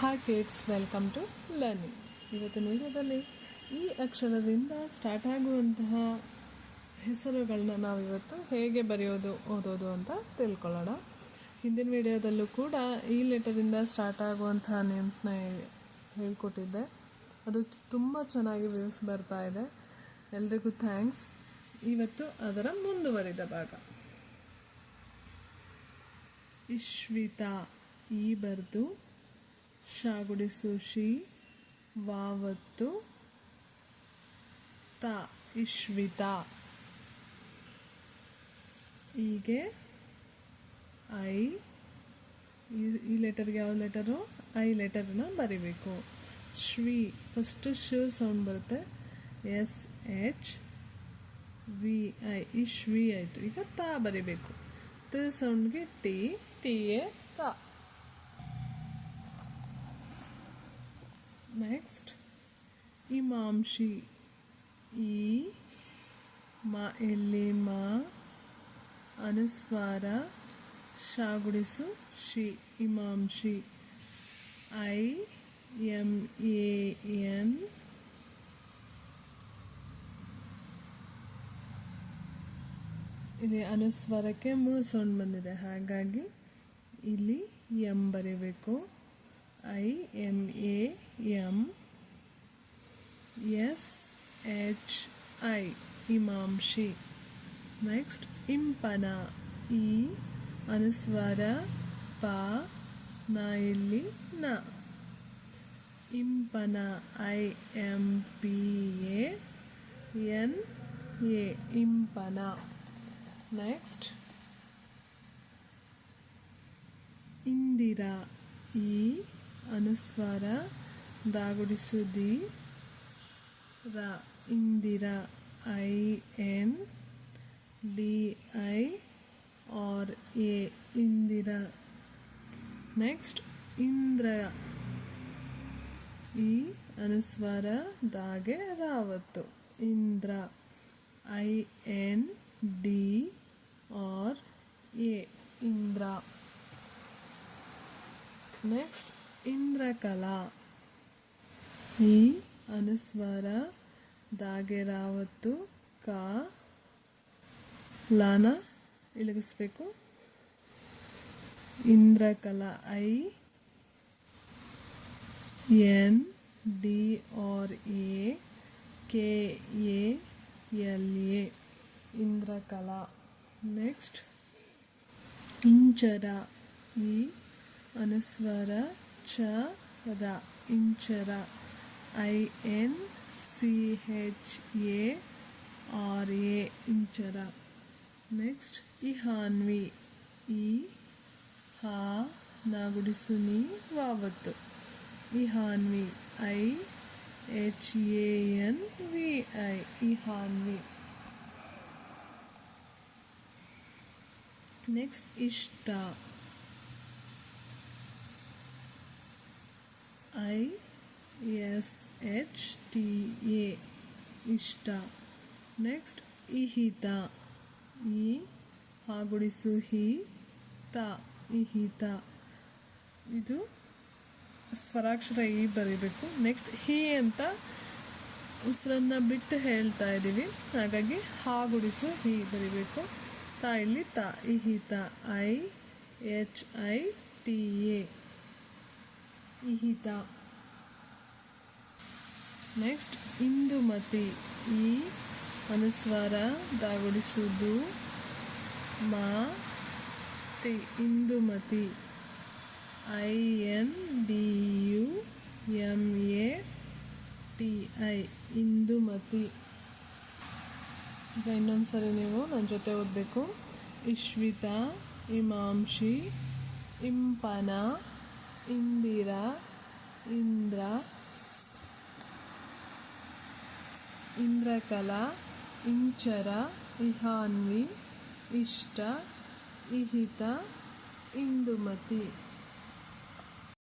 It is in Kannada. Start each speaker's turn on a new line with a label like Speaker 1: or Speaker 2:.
Speaker 1: Hi kids welcome to learning ಇವತ್ತಿನ ವಿಡಿಯೋದಲ್ಲಿ ಈ ಅಕ್ಷರದಿಂದ ಸ್ಟಾರ್ಟ್ ಆಗುವಂತಹ ಹೆಸರುಗಳನ್ನ ನಾವು ಇವತ್ತು ಹೇಗೆ ಬರೆಯೋದು, ಓದೋದು ಅಂತ ತಿಳ್ಕೊಳ್ಳೋಣ. ಹಿಂದಿನ ವಿಡಿಯೋದಲ್ಲೂ ಕೂಡ ಈ ಲೆಟರಿಂದ ಸ್ಟಾರ್ಟ್ ಆಗುವಂತಹ ನೇಮ್ಸ್ನ ಹೇಳ್ಕೊಟ್ಟಿದ್ದೆ. ಅದು ತುಂಬ ಚೆನ್ನಾಗಿ ವ್ಯೂಸ್ ಬರ್ತಾ ಇದೆ. ಎಲ್ರಿಗೂ ಥ್ಯಾಂಕ್ಸ್ ಇವತ್ತು ಅದರ ಮುಂದುವರಿದ ಭಾಗ. ಇಶ್ವಿತಾ, ಈ ಬರ್ದು ಶಾಗುಡಿಸು ಸುಶಿ, ವಾವತ್ತು, ತ ಇಶ್ವಿತಾ. ಹೀಗೆ ಐ, ಈ- ಲೆಟರ್ಗೆ ಯಾವ ಲೆಟರು ಐ ಲೆಟರ್ನ ಬರಿಬೇಕು. ಶ್ವೀ ಫಸ್ಟು ಶ ಸೌಂಡ್ ಬರುತ್ತೆ. ಎಸ್, ಎಚ್, ವಿ, ಐ ಈ ಶ್ವಿ ಆಯಿತು. ಈಗ ತ ಬರಿಬೇಕು. ತ ಸೌಂಡ್ಗೆ ಟಿ ಟಿ ಎ, ತ. ನೆಕ್ಸ್ಟ್ ಇಮಾಂಶಿ ಈ ಮಾ ಎಲ್ಲಿ ಮಾ ಅನುಸ್ವಾರ ಶಾಗುಡಿಸು she Imanshi I M A N ಇಲ್ಲಿ ಅನುಸ್ವಾರಕ್ಕೆ ಮು ಸೌಂಡ್ ಬಂದಿದೆ. ಹಾಗಾಗಿ ಇಲ್ಲಿ ಎಂ ಬರೀಬೇಕು. I M A M S H I Imam Sheikh. Next, Impana E Anuswara Pa Naelli Na. Impana I M P A N A Impana. Next, Indira E ಅನುಸ್ವಾರ, ದಾಗುಡಿಸುದಿ, ರ, Indira, I, N, D, I, R, A, Indira. Next Indra ಈ ಅನುಸ್ವಾರ, ದಾಗೆ, Rawat. Indra, I, N, D, R, A, Indra. Next Indrakala ಈ ಅನುಸ್ವಾರ ದಾಗೆ ರಾವತ್ತು ಕ ಲಾನ ಇಳಗಿಸ್ಬೇಕು Indrakala I N D R A K A L A Indrakala next Inchara ಈ ಅನುಸ್ವರ ಚ ರ Inchara I N C H A R A Inchara next Ihanvi ಈ ಹಾ ನಾಗುಡಿಸುನಿ ವಾವತ್ತು Ihanvi I H A N V I Ihanvi next Ishta I S H T A Ishta. Next, Ihita. E ಹಾಗುಡಿಸು ಹಿ, ತ, ಇಹಿತ. ಇದು ಸ್ವರಾಕ್ಷರ ಈ ಬರೀಬೇಕು. ನೆಕ್ಸ್ಟ್, ಹಿ ಅಂತ ಉಸಿರನ್ನ ಬಿಟ್ಟು ಹೇಳ್ತಾ ಇದ್ದೀವಿ. ಹಾಗಾಗಿ ಹಾಗುಡಿಸು ಹಿ ಬರೀಬೇಕು. ತಾ ಇಲ್ಲಿ ತ, Ihita. I H I T A. Ihita next Indumati. ಈ ಅನುಸ್ವಾರ ದಾಗುಡಿಸುವುದು ಮಾ ತಿ. Indumati. I N D U M A T I. Indumati. ಈಗ ಇನ್ನೊಂದ್ಸರಿ ನೀವು ನನ್ನ ಜೊತೆ ಓದಬೇಕು. ಇಶ್ವಿತಾ, ಇಮಾಂಶಿ, ಇಂಪನ ಇಂದಿರಾ ಇಂದ್ರ ಇಂದ್ರಕಲಾ ಇಂಚರ ಇಹಾನ್ವಿ ಇಷ್ಟ ಇಹಿತ ಇಂದುಮತಿ.